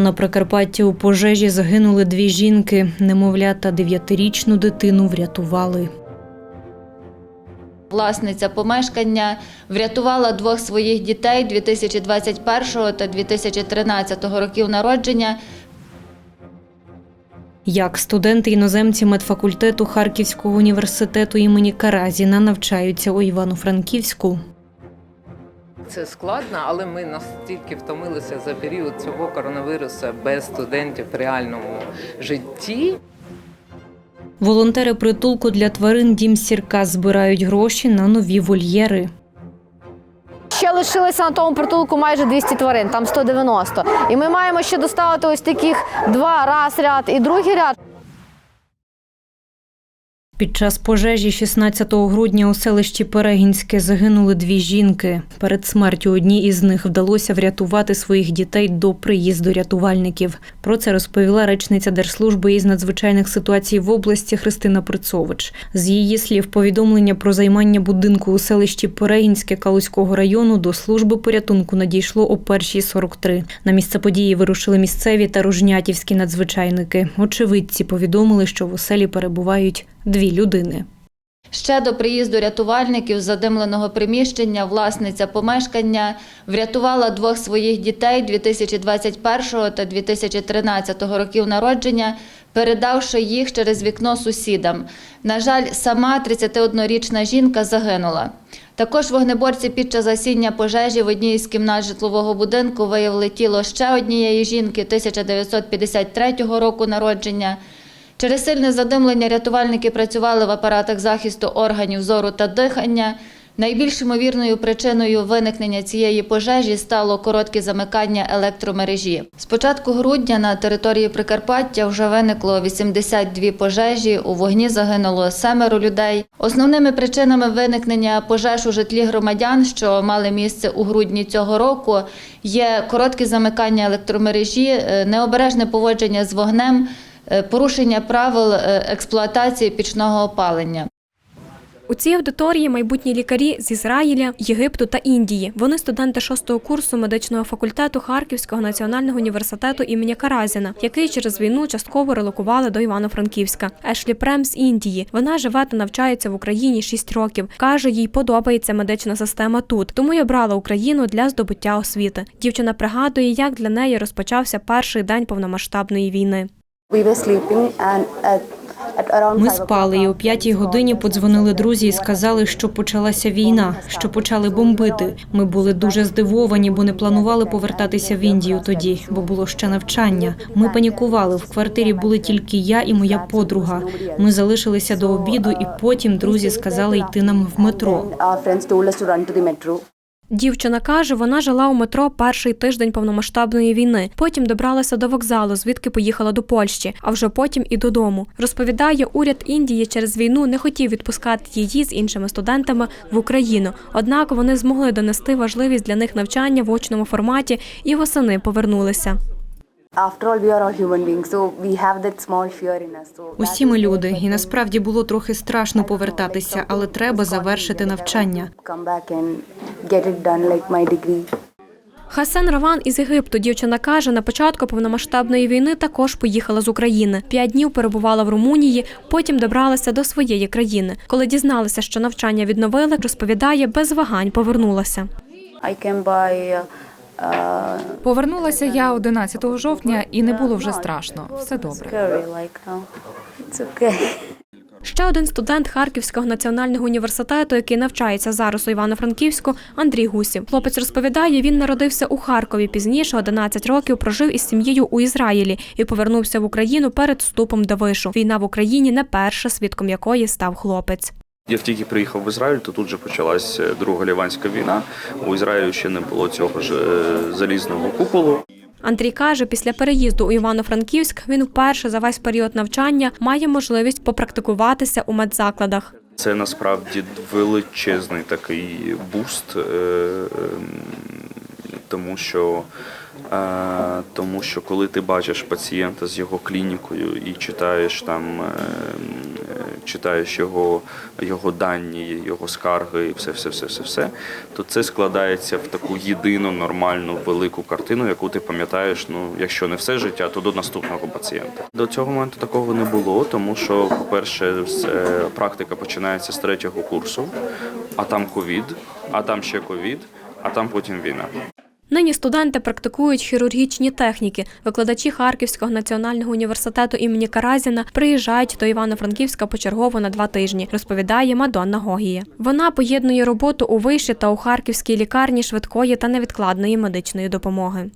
На Прикарпатті у пожежі загинули дві жінки. Немовля та дев'ятирічну дитину врятували. Власниця помешкання врятувала двох своїх дітей 2021 та 2013 років народження. Як студенти іноземці медфакультету Харківського університету імені Каразіна навчаються у Івано-Франківську. Це складно, але ми настільки втомилися за період цього коронавірусу без студентів в реальному житті. Волонтери притулку для тварин Дім Сірка збирають гроші на нові вольєри. Ще лишилося на тому притулку майже 200 тварин, там 190. І ми маємо ще доставити ось таких два раз ряд і другий ряд. Під час пожежі 16 грудня у селищі Перегінське загинули дві жінки. Перед смертю одній із них вдалося врятувати своїх дітей до приїзду рятувальників. Про це розповіла речниця Держслужби із надзвичайних ситуацій в області Христина Прицович. З її слів, повідомлення про займання будинку у селищі Перегінське Калузького району до служби порятунку надійшло о 1.43. На місце події вирушили місцеві та рожнятівські надзвичайники. Очевидці повідомили, що в оселі перебувають дві людини. Ще до приїзду рятувальників з задимленого приміщення власниця помешкання врятувала двох своїх дітей 2021 та 2013 років народження, передавши їх через вікно сусідам. На жаль, сама 31-річна жінка загинула. Також вогнеборці під час засіння пожежі в одній із кімнат житлового будинку виявили тіло ще однієї жінки 1953 року народження. Через сильне задимлення рятувальники працювали в апаратах захисту органів зору та дихання. Найбільш ймовірною причиною виникнення цієї пожежі стало коротке замикання електромережі. З початку грудня на території Прикарпаття вже виникло 82 пожежі. У вогні загинуло семеро людей. Основними причинами виникнення пожеж у житлі громадян, що мали місце у грудні цього року, є коротке замикання електромережі, е, необережне поводження з вогнем, порушення правил е, експлуатації пічного опалення. У цій аудиторії майбутні лікарі з Ізраїля, Єгипту та Індії. Вони студенти шостого курсу медичного факультету Харківського національного університету імені Каразіна, який через війну частково релокували до Івано-Франківська. Ешлі Прем з Індії. Вона живе та навчається в Україні 6 років. каже, їй подобається медична система тут, тому й обрала Україну для здобуття освіти. Дівчина пригадує, як для неї розпочався перший день повномасштабної війни. Ми спали, і о п'ятій годині подзвонили друзі і сказали, що почалася війна, що почали бомбити. Ми були дуже здивовані, бо не планували повертатися в Індію тоді, бо було ще навчання. Ми панікували. В квартирі були тільки я і моя подруга. Ми залишилися до обіду, і потім друзі сказали йти нам в метро. Дівчина каже, вона жила у метро перший тиждень повномасштабної війни. Потім добралася до вокзалу, звідки поїхала до Польщі, а вже потім і додому. Розповідає, уряд Індії через війну не хотів відпускати її з іншими студентами в Україну. Однак вони змогли донести важливість для них навчання в очному форматі і восени повернулися. Усі ми люди, і насправді було трохи страшно повертатися, але треба завершити навчання. Хасен Раван із Єгипту. Дівчина каже, на початку повномасштабної війни також поїхала з України. П'ять днів перебувала в Румунії, потім добралася до своєї країни. Коли дізналася, що навчання відновили, розповідає, без вагань повернулася. Повернулася я 11 жовтня і не було вже страшно. Все добре. Ще один студент Харківського національного університету, який навчається зараз у Івано-Франківську, Андрій Гусів. Хлопець розповідає, він народився у Харкові. Пізніше 11 років прожив із сім'єю у Ізраїлі і повернувся в Україну перед вступом до вишу. Війна в Україні не перша, свідком якої став хлопець. Я тільки приїхав в Ізраїль, то тут же почалась е, Друга Ліванська війна. У Ізраїлі ще не було цього ж е, залізного куполу. Андрій каже, після переїзду у Івано-Франківськ він вперше за весь період навчання має можливість попрактикуватися у медзакладах. Це насправді величезний такий буст, е, ем, тому що Тому що коли ти бачиш пацієнта з його клінікою і читаєш там, е, е, читаєш його, його дані, його скарги і все, все, все, все, все, то це складається в таку єдину нормальну велику картину, яку ти пам'ятаєш, ну якщо не все життя, то до наступного пацієнта. До цього моменту такого не було, тому що, по-перше, е, практика починається з третього курсу, а там ковід, а там ще ковід, а там потім війна. Нині студенти практикують хірургічні техніки. Викладачі Харківського національного університету імені Каразіна приїжджають до Івано-Франківська почергово на два тижні, розповідає Мадонна Гогія. Вона поєднує роботу у виші та у харківській лікарні швидкої та невідкладної медичної допомоги.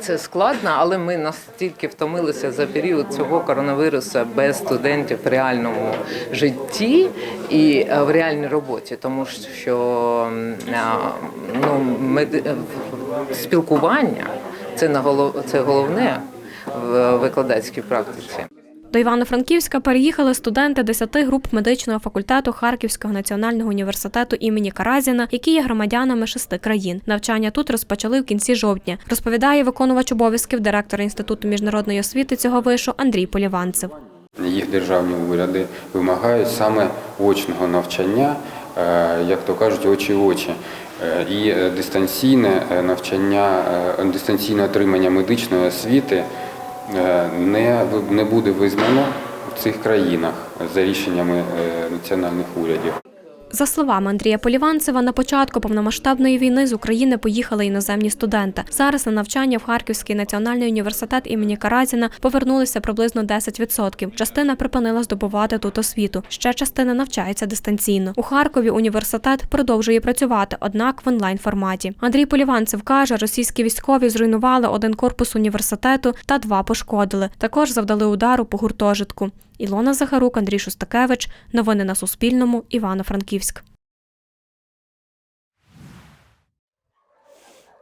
Це складно, але ми настільки втомилися за період цього коронавіруса без студентів в реальному житті і е, в реальній роботі, тому що м, ну, е, спілкування це на голов- це головне в викладацькій практиці. До Івано-Франківська переїхали студенти 10 груп медичного факультету Харківського національного університету імені Каразіна, які є громадянами шести країн. Навчання тут розпочали в кінці жовтня, розповідає виконувач обов'язків директора інституту міжнародної освіти цього вишу Андрій Поліванцев. Їх державні уряди вимагають саме очного навчання, е, як то кажуть, очі в очі. Е, І е, дистанційне е, навчання, дистанційне отримання медичної освіти не, буде визнано в цих країнах за рішеннями національних урядів. За словами Андрія Поліванцева, на початку повномасштабної війни з України поїхали іноземні студенти. Зараз на навчання в Харківський національний університет імені Каразіна повернулися приблизно 10%. Частина припинила здобувати тут освіту. Ще частина навчається дистанційно. У Харкові університет продовжує працювати, однак в онлайн форматі. Андрій Поліванцев каже, російські військові зруйнували один корпус університету та два пошкодили. Також завдали удару по гуртожитку. Ілона Захарук, Андрій Шостакевич. Новини на Суспільному. Івано-Франківськ.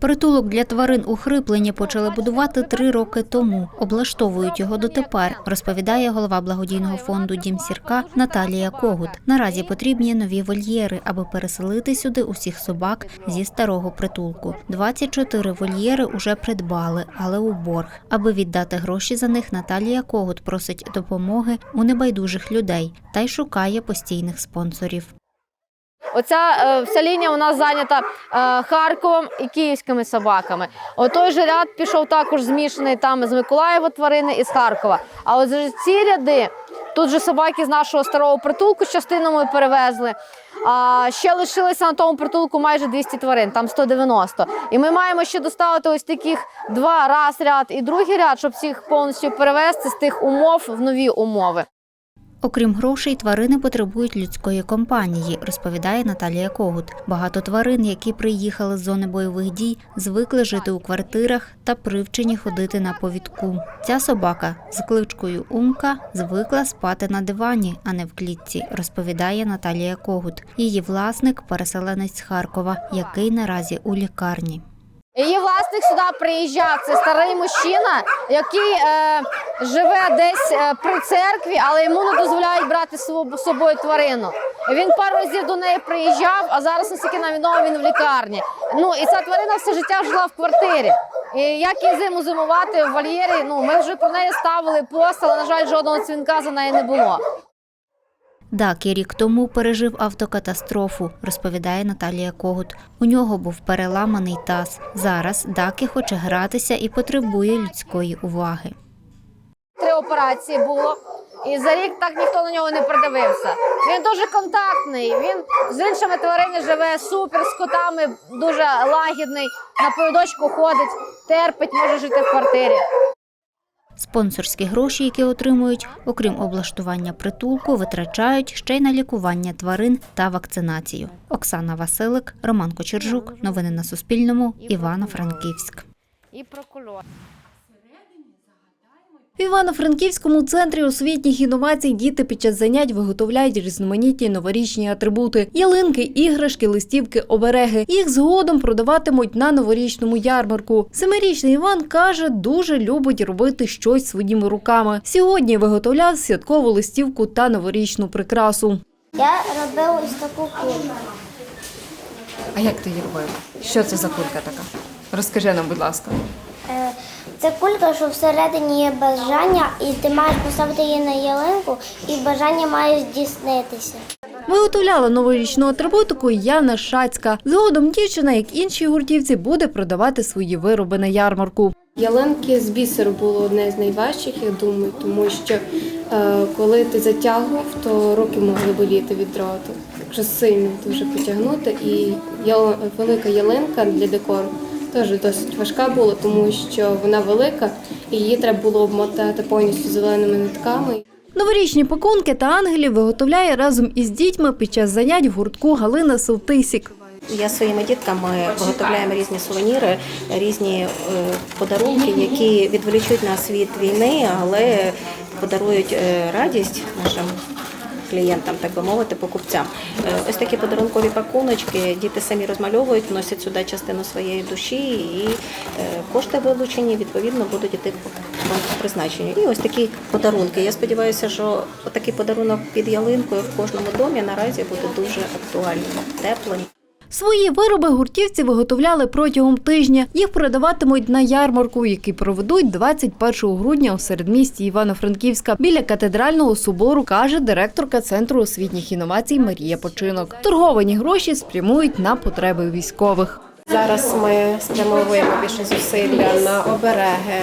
Притулок для тварин у Хриплені почали будувати три роки тому. Облаштовують його дотепер, розповідає голова благодійного фонду Дім Сірка Наталія Когут. Наразі потрібні нові вольєри, аби переселити сюди усіх собак зі старого притулку. 24 вольєри уже придбали, але у борг. Аби віддати гроші за них, Наталія Когут просить допомоги у небайдужих людей та й шукає постійних спонсорів. Оця е, вся лінія у нас зайнята е, Харковом і київськими собаками. Отой же ряд пішов також змішаний там з Миколаєва тварини і з Харкова. А от ці ряди, тут же собаки з нашого старого притулку частину ми перевезли. А ще лишилося на тому притулку майже 200 тварин, там 190. І ми маємо ще доставити ось таких два раз ряд і другий ряд, щоб всіх повністю перевезти з тих умов в нові умови. Окрім грошей, тварини потребують людської компанії, розповідає Наталія Когут. Багато тварин, які приїхали з зони бойових дій, звикли жити у квартирах та привчені ходити на повідку. Ця собака з кличкою Умка звикла спати на дивані, а не в клітці, розповідає Наталія Когут. Її власник переселенець з Харкова, який наразі у лікарні. Її власник сюди приїжджав. Це старий мужчина, який е, живе десь е, при церкві, але йому не дозволяють брати з собою- тварину. Він пару разів до неї приїжджав, а зараз, наскільки нам відомо, він в лікарні. Ну і ця тварина все життя жила в квартирі. І як їй зиму зимувати в вольєрі, ну ми вже про неї ставили пост, але, на жаль, жодного дзвінка за неї не було. Дакі рік тому пережив автокатастрофу, розповідає Наталія Когут. У нього був переламаний таз. Зараз Дакі хоче гратися і потребує людської уваги. Три операції було. І за рік так ніхто на нього не придивився. Він дуже контактний. Він з іншими тваринами живе супер, з котами дуже лагідний, на повідочку ходить, терпить, може жити в квартирі. Спонсорські гроші, які отримують, окрім облаштування притулку, витрачають ще й на лікування тварин та вакцинацію. Оксана Василик, Роман Кочержук. Новини на Суспільному. Івано-Франківськ. І прокурор. В Івано-Франківському центрі освітніх інновацій діти під час занять виготовляють різноманітні новорічні атрибути: ялинки, іграшки, листівки, обереги. Їх згодом продаватимуть на новорічному ярмарку. Семирічний Іван каже, дуже любить робити щось своїми руками. Сьогодні виготовляв святкову листівку та новорічну прикрасу. Я робив ось таку кульку. А як ти її робив? Що це за кулька така? Розкажи нам, будь ласка. Це кулька, що всередині є бажання, і ти маєш поставити її на ялинку, і бажання має здійснитися. Виготовляла новорічну атрибутику Яна Шацька. Згодом дівчина, як інші гуртівці, буде продавати свої вироби на ярмарку. Ялинки з бісеру було одне з найважчих, я думаю, тому що е, коли ти затягував, то руки могли боліти від дроту. Якщо сильно дуже потягнути. І ял- велика ялинка для декору теж досить важка була, тому що вона велика і її треба було обмотати повністю зеленими нитками. Новорічні пакунки та ангелів виготовляє разом із дітьми під час занять в гуртку Галина Совтисік. Я своїми дітками виготовляємо різні сувеніри, різні е, подарунки, які відволічуть нас від війни, але подарують е, радість нашим клієнтам, так би мовити, покупцям. Е, Ось такі подарункові пакуночки діти самі розмальовують, вносять сюди частину своєї душі, і е, кошти вилучені відповідно будуть йти по призначенню. І ось такі подарунки. Я сподіваюся, що такий подарунок під ялинкою в кожному домі наразі буде дуже актуальним, теплим. Свої вироби гуртівці виготовляли протягом тижня. Їх продаватимуть на ярмарку, який проведуть 21 грудня у середмісті Івано-Франківська біля катедрального собору, каже директорка центру освітніх інновацій Марія Починок. Торговані гроші спрямують на потреби військових. Зараз ми спрямовуємо більше зусилля на обереги,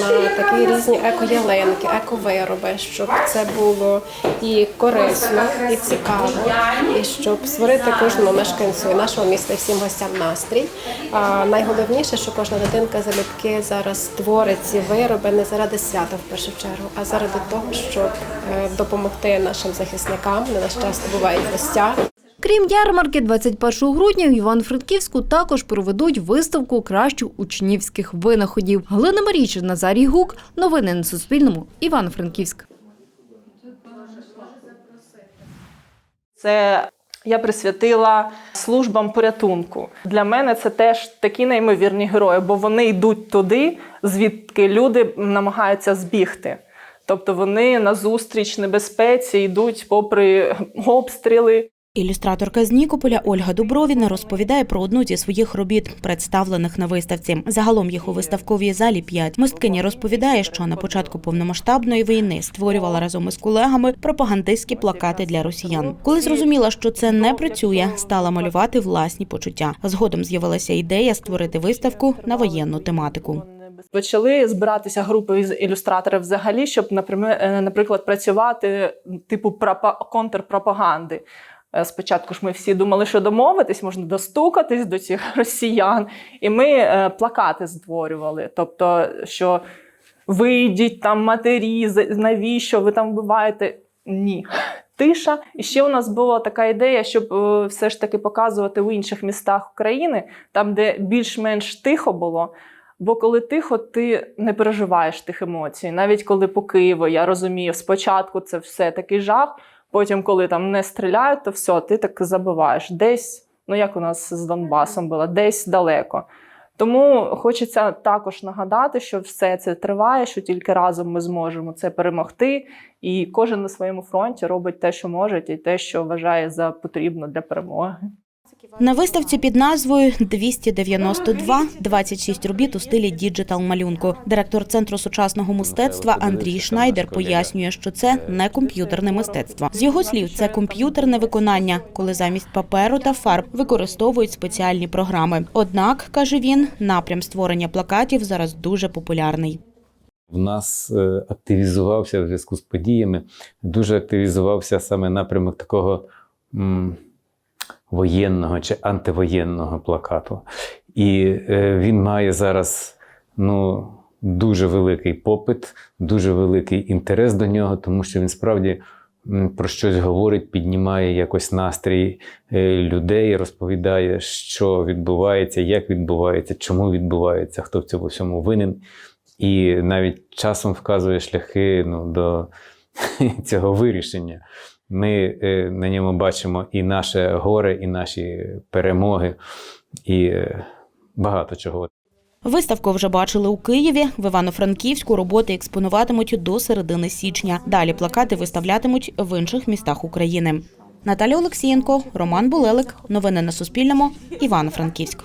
на такі різні екоялинки, ековироби, щоб це було і корисно, і цікаво, і щоб створити кожному мешканцю нашого міста і всім гостям настрій. А найголовніше, що кожна дитинка залюбки зараз творить ці вироби не заради свята в першу чергу, а заради того, щоб е, допомогти нашим захисникам. Не наш часто бувають в Крім ярмарки, 21 грудня в Івано-Франківську також проведуть виставку кращих учнівських винаходів. Галина Марійчин, Назарій Гук. Новини на Суспільному. Івано-Франківськ. Це я присвятила службам порятунку. Для мене це теж такі неймовірні герої, бо вони йдуть туди, звідки люди намагаються збігти. Тобто вони назустріч небезпеці йдуть попри обстріли. Ілюстраторка з Нікополя Ольга Дубровіна розповідає про одну зі своїх робіт, представлених на виставці. Загалом їх у виставковій залі п'ять. Мисткиня розповідає, що на початку повномасштабної війни створювала разом із колегами пропагандистські плакати для росіян. Коли зрозуміла, що це не працює, стала малювати власні почуття. Згодом з'явилася ідея створити виставку на воєнну тематику. Почали збиратися групи з ілюстраторів взагалі, щоб, наприклад, е, працювати типу пропа- контрпропаганди. Е, Спочатку ж ми всі думали, що домовитись, можна достукатись до цих росіян, і ми е, плакати створювали. Тобто, що вийдіть там матері, навіщо ви там вбиваєте? Ні. Тиша. І ще у нас була така ідея, щоб е, все ж таки показувати в інших містах України, там, де більш-менш тихо було. Бо коли тихо, ти не переживаєш тих емоцій. Навіть коли по Києву, я розумію, спочатку це все такий жах, потім, коли там не стріляють, то все, ти так забуваєш. Десь, ну як у нас з Донбасом було, десь далеко. Тому хочеться також нагадати, що все це триває, що тільки разом ми зможемо це перемогти, і кожен на своєму фронті робить те, що може, і те, що вважає за потрібно для перемоги. На виставці під назвою 292 26 робіт у стилі діджитал малюнку. Директор центру сучасного мистецтва Андрій Шнайдер пояснює, що це не комп'ютерне мистецтво. З його слів, це комп'ютерне виконання, коли замість паперу та фарб використовують спеціальні програми. Однак, каже він, напрям створення плакатів зараз дуже популярний. В нас е, активізувався в зв'язку з подіями, дуже активізувався саме напрямок такого воєнного чи антивоєнного плакату. І е, він має зараз ну, дуже великий попит, дуже великий інтерес до нього, тому що він справді про щось говорить, піднімає якось настрій е, людей, розповідає, що відбувається, як відбувається, чому відбувається, хто в цьому всьому винен. І навіть часом вказує шляхи ну, до цього вирішення. Ми е, на ньому бачимо і наше горе, і наші перемоги, і е, багато чого. Виставку вже бачили у Києві. В Івано-Франківську роботи експонуватимуть до середини січня. Далі плакати виставлятимуть в інших містах України. Наталя Олексієнко, Роман Булелик. Новини на Суспільному. Івано-Франківськ.